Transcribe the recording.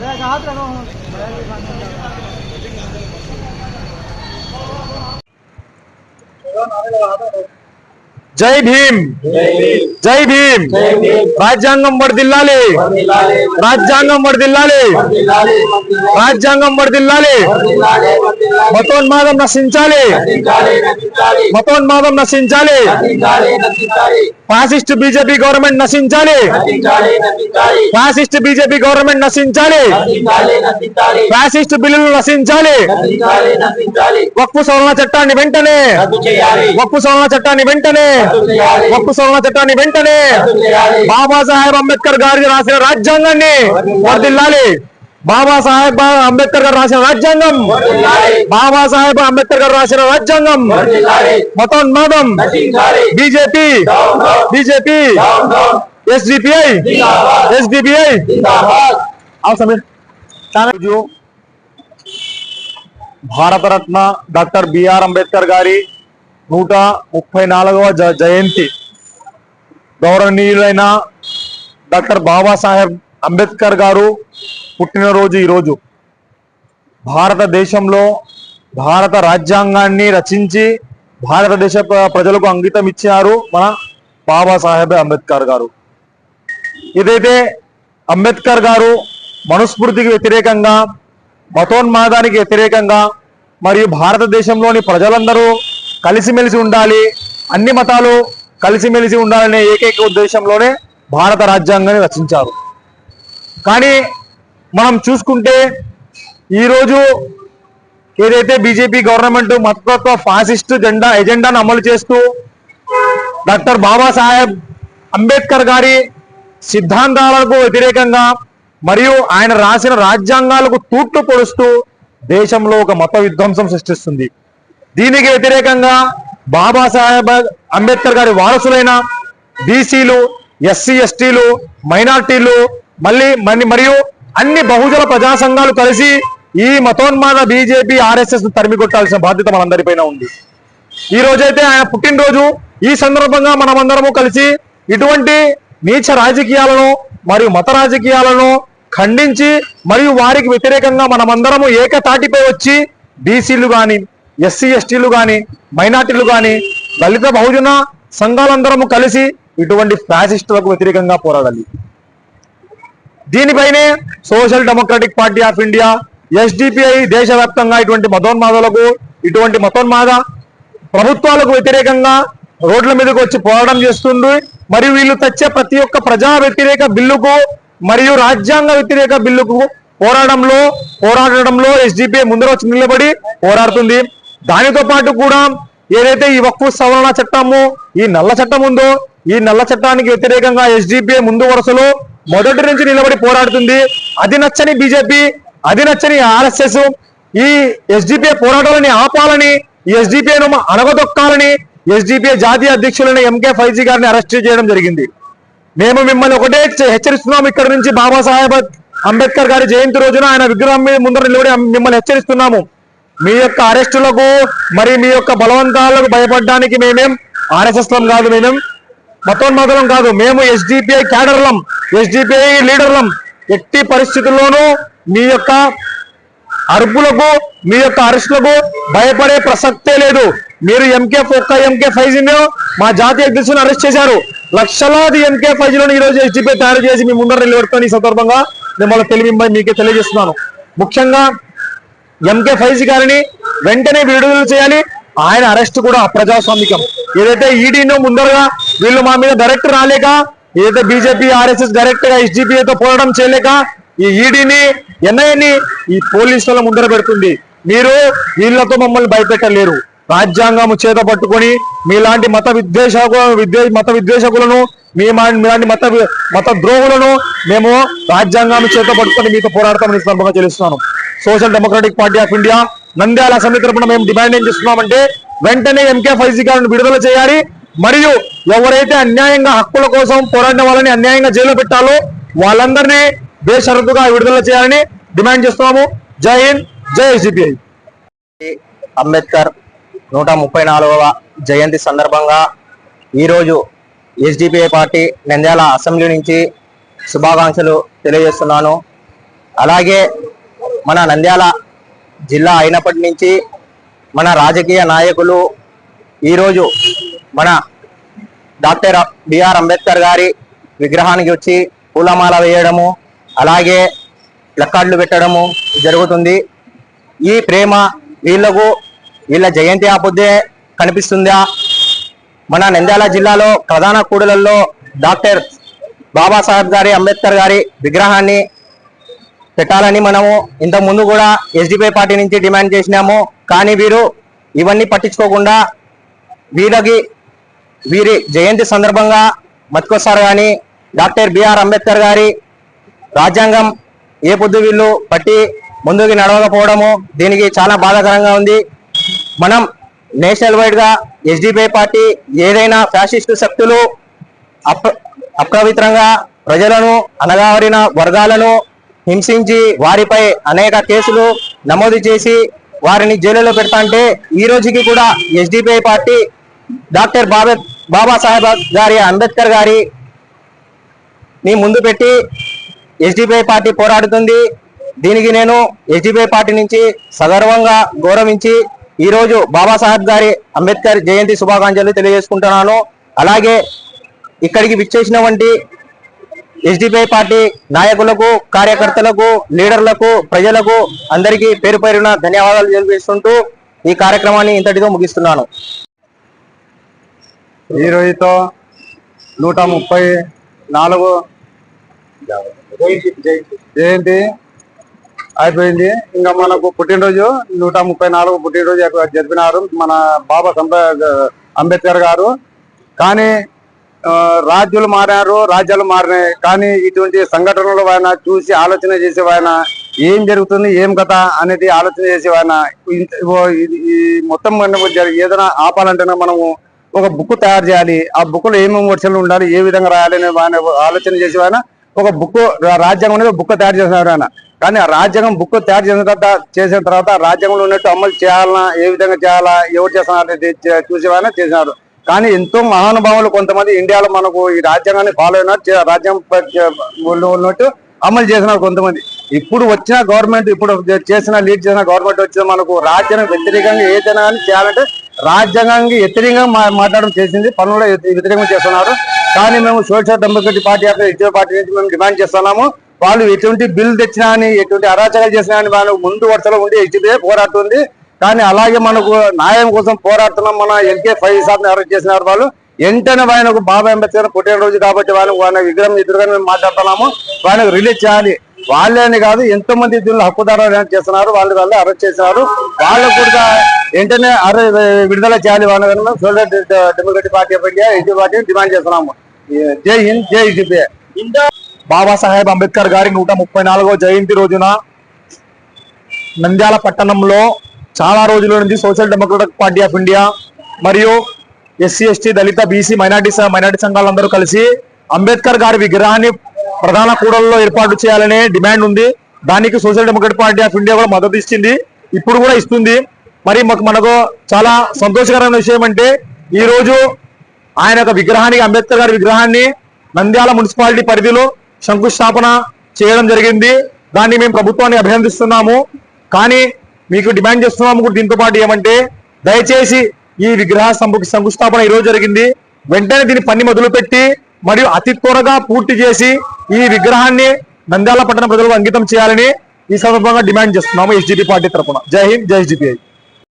ਨਾਰੇ ਲਗਾ ਦੋ జై భీమ్ జై భీమ్ రాజ్యాంగం వర్దిల్లాలి రాజ్యాంగం వర్దిల్లాలి రాజ్యాంగం వర్దిల్లాలి మతోన్మాదం నశించాలి మతోన్మాదం నశించాలి ఫాసిస్ట్ బీజేపీ గవర్నమెంట్ నశించాలి ఫాసిస్ట్ బీజేపీ గవర్నమెంట్ నశించాలి ఫాసిస్ట్ బిల్లులు నశించాలి వక్ఫు సవరణ చట్టాన్ని వెంటనే వక్ఫు సవరణ చట్టాన్ని వెంటనే వక్ఫు సవరణ చట్టాన్ని వెంటనే బాబాసాహెబ్ అంబేద్కర్ గారి రాసిన రాజ్యాంగాన్ని వర్దిల్లాలి బాబాసాహెబ్ అంబేద్కర్ గారు రాసిన రాజ్యాంగం. బాబాసాహెబ్ అంబేద్కర్ గారు రాసిన రాజ్యాంగం. మతోన్మాదం. బీజేపీ. బీజేపీ. ఎస్డిపిఐ. ఎస్డిపిఐ. అవసరం రోజు. భారతరత్న డాక్టర్ బిఆర్ అంబేద్కర్ గారి నూట ముప్పై నాలుగవ జ జయంతి. గౌరవనీయులైన డాక్టర్ బాబాసాహెబ్ అంబేద్కర్ గారు పుట్టినరోజు ఈరోజు. భారతదేశంలో భారత రాజ్యాంగాన్ని రచించి భారతదేశ ప్రజలకు అంకితం ఇచ్చారు మన బాబాసాహెబ్ అంబేద్కర్ గారు. ఏదైతే అంబేద్కర్ గారు మనుస్మృతికి వ్యతిరేకంగా మతోన్మాదానికి వ్యతిరేకంగా మరియు భారతదేశంలోని ప్రజలందరూ కలిసిమెలిసి ఉండాలి. అన్ని మతాలు కలిసిమెలిసి ఉండాలనే ఏకైక ఉద్దేశంలోనే భారత రాజ్యాంగాన్ని రచించారు. కానీ మనం చూసుకుంటే ఈరోజు ఏదైతే బీజేపీ గవర్నమెంట్ మతతత్వ ఫాసిస్ట్ జెండా ఎజెండాను అమలు చేస్తూ డాక్టర్ బాబాసాహెబ్ అంబేద్కర్ గారి సిద్ధాంతాలకు వ్యతిరేకంగా మరియు ఆయన రాసిన రాజ్యాంగాలకు తూట్లు పొడుస్తూ దేశంలో ఒక మత విధ్వంసం సృష్టిస్తుంది. దీనికి వ్యతిరేకంగా బాబాసాహెబ్ అంబేద్కర్ గారి వారసులైన బీసీలు ఎస్సీ ఎస్టీలు మైనార్టీలు మళ్ళీ మరి- మరియు అన్ని బహుజన ప్రజా సంఘాలు కలిసి ఈ మతోన్మాద బీజేపీ ఆర్ఎస్ఎస్ను తరిమికొట్టాల్సిన బాధ్యత మనందరిపైన ఉంది. ఈ రోజైతే ఆయన పుట్టినరోజు. ఈ సందర్భంగా మనమందరము కలిసి ఇటువంటి నీచ రాజకీయాలను మరియు మత రాజకీయాలను ఖండించి మరియు వారికి వ్యతిరేకంగా మనమందరము ఏకతాటిపై వచ్చి బీసీలు కానీ ఎస్సీ ఎస్టీలు కానీ మైనార్టీలు కానీ దళిత బహుజన సంఘాలందరము కలిసి ఇటువంటి ఫ్యాసిస్టులకు వ్యతిరేకంగా పోరాడాలి. దీనిపైనే social democratic party of India SDPI దేశవ్యాప్తంగా ఇటువంటి మతోన్మాదాలకు ఇటువంటి మతోన్మాద ప్రభుత్వాలకు వ్యతిరేకంగా రోడ్ల మీదకు వచ్చి పోరాటం చేస్తుంది మరియు వీళ్ళు తెచ్చే ప్రతి ఒక్క ప్రజా వ్యతిరేక బిల్లుకు మరియు రాజ్యాంగ వ్యతిరేక బిల్లుకు పోరాటంలో పోరాడడంలో ఎస్డిపిఐ ముందర వచ్చి నిలబడి పోరాడుతుంది. దానితో పాటు కూడా ఏదైతే ఈ వక్కు సవరణ చట్టము ఈ నల్ల చట్టం ఉందో ఈ నల్ల చట్టానికి వ్యతిరేకంగా ఎస్డిపిఐ ముందు వరుసలో మొదటి నుంచి నిలబడి పోరాడుతుంది. అది నచ్చని బీజేపీ అది నచ్చని ఆర్ఎస్ఎస్ ఈ ఎస్డిపిఐ పోరాటాలని ఆపాలని ఎస్డిపిఐను అణగదొక్కాలని ఎస్డిపిఐ జాతీయ అధ్యక్షులైన ఎంకే ఫైజీ గారిని అరెస్ట్ చేయడం జరిగింది. మేము మిమ్మల్ని ఒకటే హెచ్చరిస్తున్నాం ఇక్కడ నుంచి బాబాసాహెబ్ అంబేద్కర్ గారి జయంతి రోజున ఆయన విగ్రహం మీద ముందర నిలబడి మిమ్మల్ని హెచ్చరిస్తున్నాము. మీ యొక్క అరెస్టులకు మరి మీ యొక్క బలవంతాలకు భయపడడానికి మేమేం ఆర్ఎస్ఎస్ కాదు మేమేం మాత్రం కాదు. మేము ఎస్డిపిఐ క్యాడర్లం ఎస్డిపిఐ లీడర్లం. ఎట్టి పరిస్థితుల్లోనూ మీ యొక్క అరుపులకు మీ యొక్క అరెస్టులకు భయపడే ప్రసక్తే లేదు. మీరు ఎంకే ఒక్క ఎంకే ఫైవ్ మా జాతీయ అధ్యక్షులను అరెస్ట్ చేశారు. లక్షలాది ఎంకే ఫైవ్ ఈరోజు ఎస్డిపిఐ తయారు చేసి మీ ముందర నిలబెడుతాను ఈ సందర్భంగా మిమ్మల్ని తెలివి మీకే తెలియజేస్తున్నాను. ముఖ్యంగా ఎంకే ఫైజ్ గారిని వెంటనే విడుదల చేయాలి. ఆయన అరెస్ట్ కూడా అప్రజాస్వామికం ఏదైతే ఈడీను ముందరగా వీళ్ళు మా మీద డైరెక్ట్ రాలేక ఏదైతే బీజేపీ ఆర్ఎస్ఎస్ డైరెక్ట్గా ఎస్డిపిఐతో పోరాటం చేయలేక ఈ ఈడీని ఎన్ఐని ఈ పోలీసుల ముందర పెడుతుంది. మీరు వీళ్ళతో మమ్మల్ని భయపెట్టలేరు. రాజ్యాంగం చేత పట్టుకొని మీలాంటి మత విద్వేషకు విద్వే మత విద్వేషకులను మీ మా- మీలాంటి మత మత ద్రోహులను మేము రాజ్యాంగాన్ని చేత పట్టుకొని మీతో పోరాడతామని సందర్భంగా తెలుస్తున్నాను social democratic party of India Nandyal assembly తరపున మేము డిమాండ్ ఏం చేస్తున్నామంటే వెంటనే ఎంకే ఫైజీ గారిని విడుదల చేయాలి. మరియు ఎవరైతే అన్యాయంగా హక్కుల కోసం పోరాడిన వాళ్ళని అన్యాయంగా జైల్లో పెట్టాలో వాళ్ళందరినీ బేషరతుగా విడుదల చేయాలని డిమాండ్ చేస్తున్నాము. జై హింద్ జై సిపిఐ. అంబేద్కర్ నూట ముప్పై నాలుగవ జయంతి సందర్భంగా ఈరోజు ఎస్డిపిఐ పార్టీ నంద్యాల అసెంబ్లీ నుంచి శుభాకాంక్షలు తెలియజేస్తున్నాను. అలాగే మన నంద్యాల జిల్లా అయినప్పటి నుంచి మన రాజకీయ నాయకులు ఈరోజు మన డాక్టర్ బిఆర్ అంబేద్కర్ గారి విగ్రహానికి వచ్చి పూలమాల వేయడము అలాగే ప్లకార్డులు పెట్టడము జరుగుతుంది. ఈ ప్రేమ వీళ్ళకు వీళ్ళ జయంతి ఆపొద్దే కనిపిస్తుందా? మన నంద్యాల జిల్లాలో ప్రధాన కూడలలో డాక్టర్ బాబాసాహెబ్ గారి అంబేద్కర్ గారి విగ్రహాన్ని పెట్టాలని మనము ఇంత ముందు కూడా ఎస్డిపి పార్టీ నుంచి డిమాండ్ చేసినాము. కానీ వీరు ఇవన్నీ పట్టించుకోకుండా వీళ్ళకి వీరి జయంతి సందర్భంగా మతికొస్తారు కానీ డాక్టర్ బిఆర్ అంబేద్కర్ గారి రాజ్యాంగం ఏ పొద్దు వీళ్ళు పట్టి ముందుకు నడవకపోవడము దీనికి చాలా బాధాకరంగా ఉంది. మనం నేషనల్ వైడ్గా ఎస్డిపిఐ పార్టీ ఏదైనా ఫ్యాసిస్టు శక్తులు అప్ర అప్రవిత్రంగా ప్రజలను అనగావరిన వర్గాలను హింసించి వారిపై అనేక కేసులు నమోదు చేసి వారిని జైలులో పెడతా అంటే ఈ రోజుకి కూడా SDPI party doctor Baba Babasaheb గారి అంబేద్కర్ గారి ని ముందు పెట్టి ఎస్డిపిఐ పార్టీ పోరాడుతుంది. దీనికి నేను ఎస్డిపిఐ పార్టీ నుంచి సగర్వంగా గౌరవించి ఈరోజు బాబాసాహెబ్ గారి అంబేద్కర్ జయంతి శుభాకాంక్షలు తెలియజేసుకుంటున్నాను. అలాగే ఇక్కడికి విచ్చేసినటువంటి ఎస్డిపిఐ పార్టీ నాయకులకు కార్యకర్తలకు లీడర్లకు ప్రజలకు అందరికీ పేరు పేరున ధన్యవాదాలు తెలిపిస్తుంటూ ఈ కార్యక్రమాన్ని ఇంతటితో ముగిస్తున్నాను. ఈ రోజుతో నూట ముప్పై నాలుగు జయంతి అయిపోయింది. ఇంకా మనకు పుట్టినరోజు నూట ముప్పై నాలుగు పుట్టినరోజు జరిపినారు మన బాబా సంబ- అంబేద్కర్ గారు. కానీ రాజ్యాలు మారారు రాజ్యాలు మారినాయి. కానీ ఇటువంటి సంఘటనలు ఆయన చూసి ఆలోచన చేసేవాయన ఏం జరుగుతుంది ఏం కథ అనేది ఆలోచన చేసేవాయన ఇంత- ఈ మొత్తం మనకు ఏదైనా ఆపాలంటేనే మనము ఒక బుక్ తయారు చేయాలి. ఆ బుక్లో ఏమేమి వర్షాలు ఉండాలి ఏ విధంగా రాయాలి అనే ఆలోచన చేసేవాయన ఒక బుక్ రాజ్యాంగం అనేది బుక్ తయారు చేసినారు ఆయన కానీ ఆ రాజ్యాంగం బుక్ తయారు చేసిన తర్వాత చేసిన తర్వాత రాజ్యాంగంలో ఉన్నట్టు అమలు చేయాలన్నా ఏ విధంగా చేయాలా ఎవరు చేస్తున్నారు అనేది చూసేవాయన చేసినారు. కానీ ఎంతో మహానుభావులు కొంతమంది ఇండియాలో మనకు ఈ రాజ్యాంగాన్ని ఫాలో అయినట్టు రాజ్యాంగ రాజ్యాంగం ఉన్నట్టు అమలు చేసిన కొంతమంది. ఇప్పుడు వచ్చిన గవర్నమెంట్ ఇప్పుడు చేసిన లీడ్ చేసిన గవర్నమెంట్ వచ్చిన మనకు రాజ్యాంగం వ్యతిరేకంగా ఏదైనా కానీ చేయాలంటే రాజ్యాంగానికి వ్యతిరేకంగా మా- మాట్లాడడం చేసింది పనులు వ్యతిరేకంగా చేస్తున్నారు. కానీ మేము సోషల్ డెమోక్రటిక్ పార్టీ అక్కడ ఇచ్చే పార్టీ నుంచి మేము డిమాండ్ చేస్తున్నాము. వాళ్ళు ఎటువంటి బిల్ తెచ్చినా అని ఎటువంటి అరాచకాలు చేసినా అని వాళ్ళు ముందు వరుసలో ఉండి హెచ్డిఏ పోరాడుతుంది. కానీ అలాగే మనకు న్యాయం కోసం పోరాడుతున్నాం మన ఎల్కే ఫైవ్ సార్ని అరెస్ట్ చేసినారు వాళ్ళు. వెంటనే ఆయనకు బాబా అంబేద్కర్ పుట్టినరోజు కాబట్టి వాళ్ళు ఆయన విగ్రహం ఎదురుగా మేము మాట్లాడుతున్నాము. ఆయనకు రిలీజ్ చేయాలి. వాళ్ళే అని కాదు ఎంతో మంది దీనిలో హక్కుదారులు చేస్తున్నారు వాళ్ళు వాళ్ళు అరెస్ట్ చేసినారు. వాళ్ళకు కూడా వెంటనే అరె విడుదల చేయాలి వాళ్ళని social democratic party of India SD party demand చేస్తున్నాము. జై హింద్ జై ఎస్డిపి బాబాసాహెబ్ అంబేద్కర్ గారి నూట ముప్పై నాలుగో జయంతి రోజున నంద్యాల పట్టణంలో చాలా రోజుల నుంచి social democratic party of India మరియు ఎస్సీ ఎస్టీ దళిత బీసీ మైనార్టీ మైనార్టీ సంఘాలందరూ కలిసి అంబేద్కర్ గారి విగ్రహాన్ని ప్రధాన కూడల్లో ఏర్పాటు చేయాలనే డిమాండ్ ఉంది. దానికి social democratic party of India కూడా మద్దతు ఇచ్చింది. ఇప్పుడు కూడా ఇస్తుంది. మరి మాకు మనకు చాలా సంతోషకరమైన విషయం అంటే ఈ రోజు ఆయన యొక్క విగ్రహానికి అంబేద్కర్ గారి విగ్రహాన్ని నంద్యాల మున్సిపాలిటీ పరిధిలో శంకుస్థాపన చేయడం జరిగింది. దాన్ని మేము ప్రభుత్వాన్ని అభినందిస్తున్నాము. కానీ మీకు డిమాండ్ చేస్తున్నాము కూడా దీంతో పాటు ఏమంటే దయచేసి ఈ విగ్రహ శంకుస్థాపన ఈ రోజు జరిగింది. వెంటనే దీని పని మొదలుపెట్టి మరియు అతి త్వరగా పూర్తి చేసి ఈ విగ్రహాన్ని నంద్యాల పట్టణ ప్రజలకు అంకితం చేయాలని ఈ సందర్భంగా డిమాండ్ చేస్తున్నాము ఎస్డిపి పార్టీ తరఫున. జై హింద్ జై ఎస్డిపిఐ